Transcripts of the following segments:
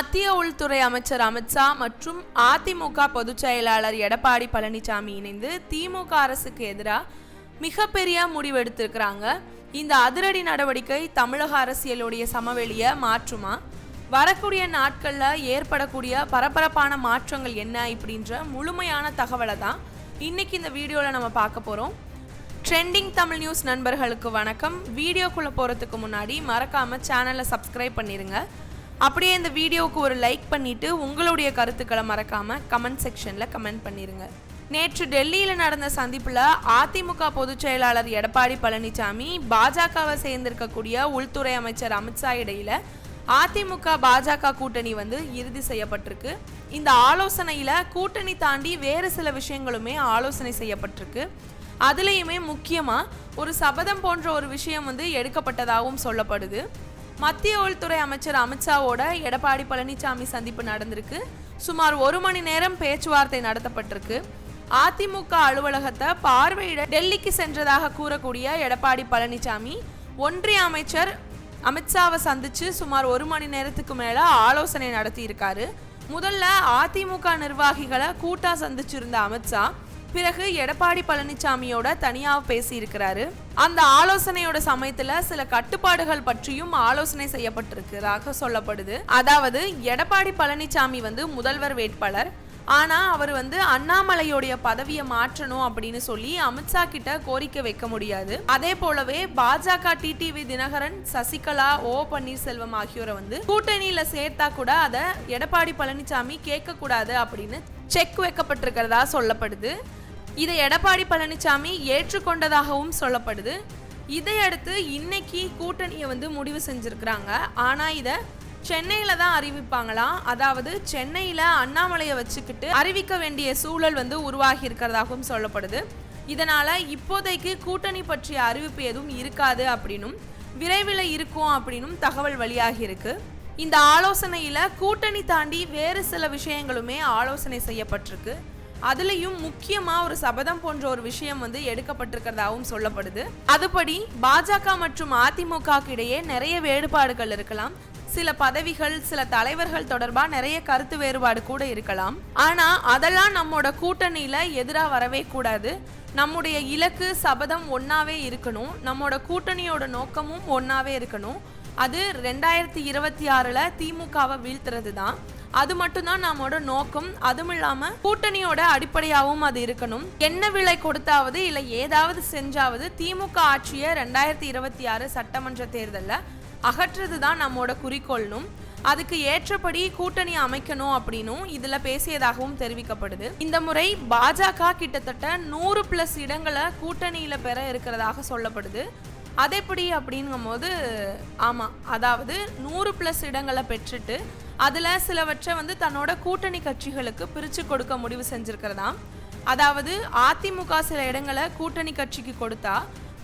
மத்திய உள்துறை அமைச்சர் அமித்ஷா மற்றும் அதிமுக பொதுச் செயலாளர் எடப்பாடி பழனிசாமி இணைந்து திமுக அரசுக்கு எதிராக மிகப்பெரிய முடிவெடுத்திருக்கிறாங்க. இந்த அதிரடி நடவடிக்கை தமிழக அரசியலுடைய சமவெளியை மாற்றுமா? வரக்கூடிய நாட்களில் ஏற்படக்கூடிய பரபரப்பான மாற்றங்கள் என்ன இப்படின்ற முழுமையான தகவலை தான் இன்னைக்கு இந்த வீடியோவில் நம்ம பார்க்க போகிறோம் ட்ரெண்டிங் தமிழ் நியூஸ் நண்பர்களுக்கு வணக்கம். வீடியோக்குள்ளே போகிறதுக்கு முன்னாடி மறக்காமல் சேனலை சப்ஸ்கிரைப் பண்ணிடுங்க அப்படியே இந்த வீடியோவுக்கு ஒரு லைக் பண்ணிவிட்டு உங்களுடைய கருத்துக்களை மறக்காமல் கமெண்ட் செக்ஷனில் கமெண்ட் பண்ணிடுங்க நேற்று டெல்லியில் நடந்த சந்திப்பில் அதிமுக பொதுச் செயலாளர் எடப்பாடி பழனிசாமி பாஜகவை சேர்ந்திருக்கக்கூடிய உள்துறை அமைச்சர் அமித்ஷா இடையில அதிமுக பாஜக கூட்டணி வந்து இறுதி செய்யப்பட்டிருக்கு. இந்த ஆலோசனையில் கூட்டணி தாண்டி வேறு சில விஷயங்களுமே ஆலோசனை செய்யப்பட்டிருக்கு. அதுலேயுமே முக்கியமாக ஒரு சபதம் போன்ற ஒரு விஷயம் வந்து எடுக்கப்பட்டதாகவும் சொல்லப்படுது. மத்திய உள்துறை அமைச்சர் அமித்ஷாவோட எடப்பாடி பழனிசாமி சந்திப்பு நடந்திருக்கு. சுமார் ஒரு மணி நேரம் பேச்சுவார்த்தை நடத்தப்பட்டிருக்கு. அதிமுக அலுவலகத்தை பார்வையிட டெல்லிக்கு சென்றதாக கூறக்கூடிய எடப்பாடி பழனிசாமி ஒன்றிய அமைச்சர் அமித்ஷாவை சந்திச்சு சுமார் ஒரு மணி நேரத்துக்கு மேல ஆலோசனை நடத்தியிருக்காரு. முதல்ல அதிமுக நிர்வாகிகளை கூட்டா சந்திச்சிருந்த அமித்ஷா பிறகு எடப்பாடி பழனிசாமியோட தனியாக பேசியிருக்கிறாரு. அந்த ஆலோசனையோட சமயத்துல சில கட்டுப்பாடுகள் பற்றியும் ஆலோசனை செய்யப்பட்டிருக்கிறதாக சொல்லப்படுது. அதாவது எடப்பாடி பழனிசாமி வந்து முதல்வர் வேட்பாளர். ஆனா அவர் வந்து அண்ணாமலையோடைய பதவியை மாற்றணும் அப்படின்னு சொல்லி அமித்ஷா கிட்ட கோரிக்கை வைக்க முடியாது. அதே போலவே பாஜக டிடிவி தினகரன் சசிகலா ஓ பன்னீர்செல்வம் ஆகியோரை வந்து கூட்டணியில சேர்த்தா கூட அதை எடப்பாடி பழனிசாமி கேட்க கூடாது அப்படின்னு செக் வைக்கப்பட்டிருக்கிறதா சொல்லப்படுது. இதை எடப்பாடி பழனிசாமி ஏற்றுக்கொண்டதாகவும் சொல்லப்படுது. இதையடுத்து இன்னைக்கு கூட்டணியை வந்து முடிவு செஞ்சுருக்கிறாங்க. ஆனால் இதை சென்னையில் தான் அறிவிப்பாங்களாம் அதாவது சென்னையில் அண்ணாமலையை வச்சுக்கிட்டு அறிவிக்க வேண்டிய சூழல் வந்து உருவாகி இருக்கிறதாகவும் சொல்லப்படுது. இதனால் இப்போதைக்கு கூட்டணி பற்றிய அறிவிப்பு எதுவும் இருக்காது அப்படின்னும் விரைவில் இருக்கும் அப்படின்னும் தகவல் வெளியாகி இருக்கு. இந்த ஆலோசனையில் கூட்டணி தாண்டி வேறு சில விஷயங்களுமே ஆலோசனை செய்யப்பட்டிருக்கு. அதுலேயும் முக்கியமா ஒரு சபதம் போன்ற ஒரு விஷயம் வந்து எடுக்கப்பட்டிருக்கிறதாகவும் சொல்லப்படுது. அதுபடி பாஜக மற்றும் அதிமுக இடையே நிறைய வேறுபாடுகள் இருக்கலாம். சில பதவிகள் சில தலைவர்கள் தொடர்பா நிறைய கருத்து வேறுபாடு கூட இருக்கலாம். ஆனா அதெல்லாம் நம்மோட கூட்டணியில எதிரா வரவே கூடாது. நம்முடைய இலக்கு சபதம் ஒன்னாவே இருக்கணும். நம்மோட கூட்டணியோட நோக்கமும் ஒன்னாவே இருக்கணும். அது ரெண்டாயிரத்தி இருபத்தி ஆறுல திமுகவை வீழ்த்துறது தான் அது மட்டும்தான் நம்மோட நோக்கம். அதுவும் இல்லாம கூட்டணியோட அடிப்படையாகவும் அது இருக்கணும். என்ன விலை கொடுத்தாவது இல்ல ஏதாவது செஞ்சாவது திமுக ஆட்சியை ரெண்டாயிரத்தி இருபத்தி ஆறு சட்டமன்ற தேர்தலில் அகற்றுறது தான் நம்மோட குறிக்கோள்னும். அதுக்கு ஏற்றபடி கூட்டணி அமைக்கணும் அப்படின்னும் இதுல பேசியதாகவும் தெரிவிக்கப்படுது. இந்த முறை பாஜக கிட்டத்தட்ட நூறு பிளஸ் இடங்களை கூட்டணியில பெற இருக்கிறதாக சொல்லப்படுது. அதேபடி அப்படிங்கும் போது ஆமாம் அதாவது நூறு ப்ளஸ் இடங்களை பெற்றுட்டு அதில் சிலவற்றை வந்து தன்னோட கூட்டணி கட்சிகளுக்கு பிரித்து கொடுக்க முடிவு செஞ்சுருக்கிறதாம். அதாவது அதிமுக சில இடங்களை கூட்டணி கட்சிக்கு கொடுத்தா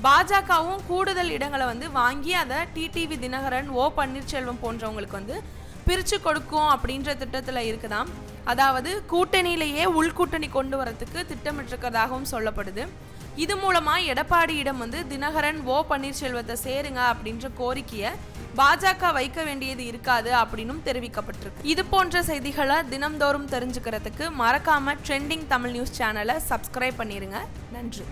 பாஜகவும் கூடுதல் இடங்களை வந்து வாங்கி அதை டிடிவி தினகரன் ஓ பன்னீர்செல்வம் போன்றவங்களுக்கு வந்து பிரித்து கொடுக்கும் அப்படின்ற திட்டத்தில் இருக்குதாம். அதாவது கூட்டணியிலேயே உள்கூட்டணி கொண்டு வரத்துக்கு திட்டமிட்டிருக்கிறதாகவும் சொல்லப்படுது. இது மூலமா எடப்பாடியிடம் வந்து தினகரன் ஓ பன்னீர்செல்வத்தை சேருங்க அப்படின்ற கோரிக்கையை பாஜக வைக்க வேண்டியது இருக்காது அப்படின்னும் தெரிவிக்கப்பட்டிருக்கு. இது போன்ற செய்திகளை தினம்தோறும் தெரிஞ்சுக்கிறதுக்கு மறக்காம ட்ரெண்டிங் தமிழ் நியூஸ் சேனலை சப்ஸ்கிரைப் பண்ணிருங்க. நன்றி.